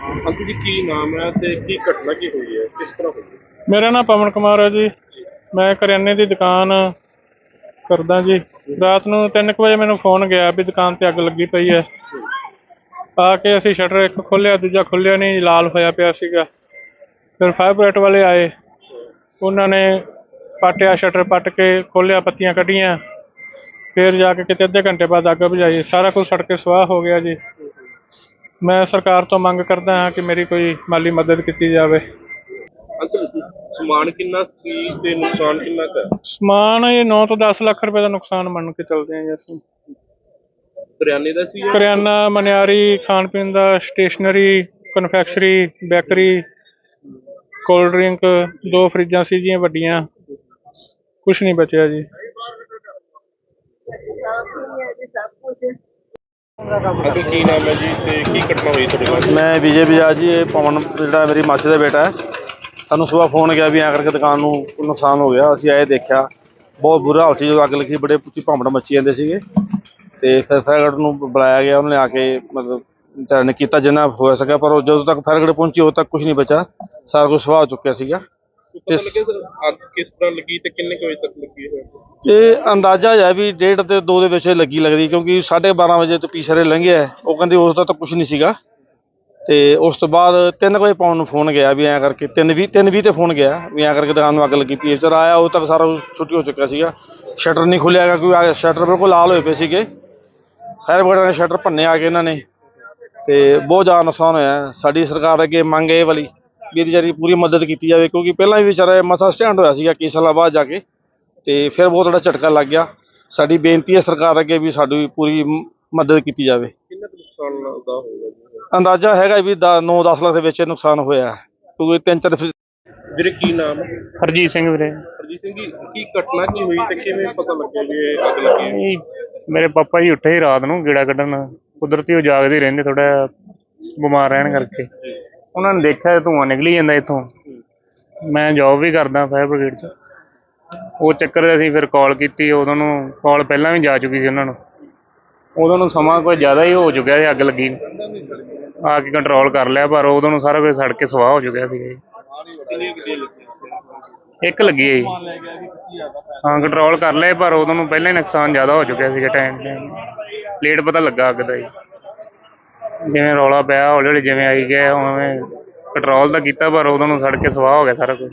Uncle ਜੀ ਕੀ ਨਾਮ ਹੈ ਤੇ ਕੀ ਘਟਨਾ ਕੀ ਹੋਈ ਹੈ? ਕਿਸ ਤਰ੍ਹਾਂ ਹੋਈ ਹੈ? ਮੇਰਾ ਨਾਮ ਪਵਨ ਕੁਮਾਰ ਹੈ ਜੀ। ਮੈਂ ਕਰਿਆਨੇ ਦੀ ਦੁਕਾਨ ਕਰਦਾ ਜੀ। ਰਾਤ ਨੂੰ 3 ਵਜੇ ਮੈਨੂੰ ਫੋਨ ਗਿਆ ਵੀ ਦੁਕਾਨ ਤੇ ਅੱਗ ਲੱਗੀ ਪਈ ਹੈ। ਆ ਕੇ ਅਸੀਂ ਸ਼ਟਰ ਇੱਕ ਖੋਲ੍ਹਿਆ ਦੂਜਾ ਖੁੱਲਿਆ ਨਹੀਂ ਲਾਲ ਹੋਇਆ ਪਿਆ ਸੀਗਾ। ਫਿਰ ਫਾਇਰ ਬ੍ਰਿਗੇਡ ਵਾਲੇ ਆਏ। ਉਹਨਾਂ ਨੇ ਪਾਟਿਆ ਸ਼ਟਰ ਪੱਟ ਕੇ ਖੋਲ੍ਹਿਆ ਪੱਤੀਆਂ ਕੱਢੀਆਂ। ਫਿਰ ਜਾ ਕੇ ਕਿਤੇ ਅੱਧੇ ਘੰਟੇ ਬਾਅਦ ਅੱਗ ਬੁਝਾਈ। ਸਾਰਾ ਕੁਝ ਸੜ ਕੇ ਸਵਾਹ ਹੋ ਗਿਆ ਜੀ। ਮੈਂ ਸਰਕਾਰ ਤੋਂ ਮੰਗ ਕਰਦਾ ਹਾਂ ਕਿ ਮੇਰੀ ਕੋਈ ਮਾਲੀ ਮਦਦ ਕੀਤੀ ਜਾਵੇ। ਅੰਕਲ ਸਮਾਨ ਕਿੰਨਾ ਸੀ ਤੇ ਨੁਕਸਾਨ ਕਿੰਨਾ ਕੁ ਹੈ? ਸਮਾਨ ਇਹ 9 ਤੋਂ 10 ਲੱਖ ਰੁਪਏ ਦਾ ਨੁਕਸਾਨ ਮੰਨ ਕੇ ਚੱਲਦੇ ਹਾਂ ਜੀ ਅਸੀਂ। ਕਰਿਆਨੇ ਦਾ ਸੀ ਜਾਂ ਕਰਿਆਨਾ ਮਨਿਆਰੀ ਖਾਣ ਪੀਣ ਦਾ stationery confectionery bakery cold drink ਦੋ ਫਰਿੱਜਾਂ ਸੀ ਜੀਆਂ ਵੱਡੀਆਂ। ਕੁਝ ਨਹੀਂ ਬਚਿਆ ਜੀ। ਅੰਕਲ ਕੀ ਨਾਮ ਹੈ ਜੀ ਤੇ ਕੀ ਘਟਨਾ ਹੋਈ ਤੁਹਾਡੇ ਨਾਲ? ਮੈਂ ਵਿਜੇ ਬਜਾਜ ਜੀ ਇਹ ਪਵਨ ਜਿਹੜਾ ਮੇਰੀ ਮਾਸੀ ਦਾ ਬੇਟਾ ਹੈ। ਸਾਨੂੰ ਸਵੇਰ ਫੋਨ ਗਿਆ ਵੀ ਐਂ ਕਰਕੇ ਦੁਕਾਨ ਨੂੰ ਕੋਈ ਨੁਕਸਾਨ ਹੋ ਗਿਆ। ਅਸੀਂ ਆਏ ਦੇਖਿਆ। ਬਹੁਤ ਬੁਰਾ ਹਾਲ ਸੀ ਜਦੋਂ ਅੱਗ ਲੱਗੀ ਬੜੇ ਉੱਚੀ ਭਾਂਬੜ ਮੱਚੀ ਜਾਂਦੇ ਸੀਗੇ। ਤੇ ਫਿਰ ਫਾਇਰ ਨੂੰ ਬੁਲਾਇਆ ਗਿਆ ਉਹਨਾਂ ਨੇ ਆ ਕੇ ਮਤਲਬ ਨੇ ਕੀਤਾ ਜਿੰਨਾ ਹੋ ਸਕਿਆ ਪਰ ਉਹ ਜਦੋਂ ਤੱਕ ਫਾਇਰ ਪਹੁੰਚੀ ਉਦੋਂ ਤੱਕ ਕੁਝ ਨਹੀਂ ਬਚਾ ਸਾਰਾ ਕੁਝ ਸਵਾਹ ਚੁੱਕਿਆ ਸੀਗਾ। ਪਤਾ ਲੱਗਿਆ ਸਰ ਅੱਗ ਕਿਸ ਤਰ੍ਹਾਂ ਲੱਗੀ ਤੇ ਕਿੰਨੇ ਕੁ ਵਜੇ ਤੱਕ ਲੱਗੀ ਹੈ ਇਹ ਅੰਦਾਜ਼ਾ ਹੈ ਵੀ ਡੇਢ ਤੇ 2 ਦੇ ਵਿੱਚ ਲੱਗੀ ਲੱਗਦੀ ਕਿਉਂਕਿ 12:30 ਵਜੇ ਤੋਂ ਪੀਸਰੇ ਲੰਘਿਆ ਉਹ ਕਹਿੰਦੇ ਉਸ ਦਾ ਤਾਂ ਕੁਝ ਨਹੀਂ ਸੀਗਾ। ਤੇ ਉਸ ਤੋਂ ਬਾਅਦ 3 ਵਜੇ ਪਾਉਣ ਨੂੰ ਫੋਨ ਗਿਆ ਵੀ ਐਂ ਕਰਕੇ 3:20 3:20 ਤੇ ਫੋਨ ਗਿਆ ਵੀ ਐਂ ਕਰਕੇ ਦੁਕਾਨ ਨੂੰ ਅੱਗ ਲੱਗੀ ਪਈ ਹੈ। ਚਰ ਆਇਆ ਉਦੋਂ ਤੱਕ ਸਾਰਾ ਛੁੱਟੀ ਹੋ ਚੁੱਕਿਆ ਸੀਗਾ। ਸ਼ਟਰ ਨਹੀਂ ਖੁੱਲਿਆ ਕੋਈ ਸ਼ਟਰ ਬਿਲਕੁਲ ਲਾਲ ਹੋਏ ਪਏ ਸੀਗੇ। ਫਾਇਰ ਬ੍ਰਿਗੇਡ ਨੇ ਸ਼ਟਰ ਭੰਨੇ ਆ ਕੇ ਇਹਨਾਂ ਨੇ। ਤੇ ਬਹੁਤ ਜ਼ਿਆਦਾ ਨੁਕਸਾਨ ਹੋਇਆ। ਸਾਡੀ ਸਰਕਾਰ ਅੱਗੇ ਮੰਗ ਇਹ ਵਾਲੀ ਵੀ ਇਹਦੀ ਜਿਹੜੀ ਪੂਰੀ ਮਦਦ ਕੀਤੀ ਜਾਵੇ ਕਿਉਂਕਿ ਪਹਿਲਾਂ ਵੀ ਵਿਚਾਰਾ ਮਸਾ ਸਟੈਂਡ ਹੋਇਆ ਸੀਗਾ ਕਈ ਸਾਲਾਂ ਬਾਅਦ ਜਾ ਕੇ ਤੇ ਫਿਰ ਬਹੁਤ ਵੱਡਾ ਝਟਕਾ ਲੱਗ ਗਿਆ। ਸਾਡੀ ਬੇਨਤੀ ਹੈ ਸਰਕਾਰ ਅੱਗੇ ਵੀ ਸਾਡੀ ਪੂਰੀ ਮਦਦ ਕੀਤੀ ਜਾਵੇ। ਕਿੰਨਾ ਕੁ ਨੁਕਸਾਨ ਦਾ ਹੋਏਗਾ ਜੀ? ਅੰਦਾਜ਼ਾ ਹੈਗਾ ਵੀ 9-10 ਲੱਖ ਦੇ ਵਿੱਚ ਨੁਕਸਾਨ ਹੋਇਆ ਹੈ। ਕਿਉਂਕਿ ਤਿੰਨ ਚਾਰ ਵੀਰੇ ਕੀ ਨਾਮ? ਹਰਜੀਤ ਸਿੰਘ ਵੀਰੇ। ਹਰਜੀਤ ਸਿੰਘ ਜੀ ਕੀ ਘਟਨਾ ਕੀ ਹੋਈ ਤੇ ਕਿਵੇਂ ਪਤਾ ਲੱਗਿਆ ਵੀ ਇਹ ਅੱਗ ਲੱਗੀ ਮੇਰੇ ਪਾਪਾ ਜੀ ਉੱਠੇ ਸੀ ਰਾਤ ਨੂੰ ਗੇੜਾ ਕੱਢਣ। ਕੁਦਰਤੀ ਉਹ ਜਾਗਦੇ ਰਹਿੰਦੇ ਥੋੜਾ ਬਿਮਾਰ ਰਹਿਣ ਕਰਕੇ। ਉਹਨਾਂ ਨੇ ਦੇਖਿਆ ਧੂੰਆਂ ਨਿਕਲੀ ਜਾਂਦਾ ਇੱਥੋਂ। ਮੈਂ ਜੌਬ ਵੀ ਕਰਦਾ ਫਾਇਰ ਬ੍ਰਿਗੇਡ 'ਚ। ਉਹ ਚੱਕਰ 'ਚ ਅਸੀਂ ਫਿਰ ਕਾਲ ਕੀਤੀ, ਉਦੋਂ ਨੂੰ ਕਾਲ ਪਹਿਲਾਂ ਵੀ ਜਾ ਚੁੱਕੀ ਸੀ ਉਹਨਾਂ ਨੂੰ। ਉਦੋਂ ਨੂੰ ਸਮਾਂ ਕੋਈ ਜ਼ਿਆਦਾ ਹੀ ਹੋ ਚੁੱਕਿਆ ਸੀ, ਅੱਗ ਲੱਗੀ। ਆ ਕੇ ਕੰਟਰੋਲ ਕਰ ਲਿਆ, ਪਰ ਉਦੋਂ ਨੂੰ ਸਾਰਾ ਕੁਝ ਸੜ ਕੇ ਸਵਾਹ ਹੋ ਚੁੱਕਿਆ ਸੀ ਜੀ। ਇੱਕ ਲੱਗੀ ਹੈ ਜੀ। ਹਾਂ ਕੰਟਰੋਲ ਕਰ ਲਏ, ਪਰ ਉਦੋਂ ਨੂੰ ਪਹਿਲਾਂ ਹੀ ਨੁਕਸਾਨ ਜ਼ਿਆਦਾ ਹੋ ਚੁੱਕਿਆ ਸੀਗਾ ਟਾਈਮ ਟਾਈਮ ਲੇਟ ਪਤਾ ਲੱਗਾ ਅੱਗ ਦਾ ਜੀ। ਜਿਵੇਂ ਰੌਲਾ ਪਿਆ ਹੌਲੀ ਹੌਲੀ ਜਿਵੇਂ ਆਈ ਗਿਆ ਉਵੇਂ ਕੰਟਰੋਲ ਤਾਂ ਕੀਤਾ, ਪਰ ਉਦੋਂ ਨੂੰ ਸੜ ਕੇ ਸਵਾਹ ਹੋ ਗਿਆ ਸਾਰਾ ਕੁਝ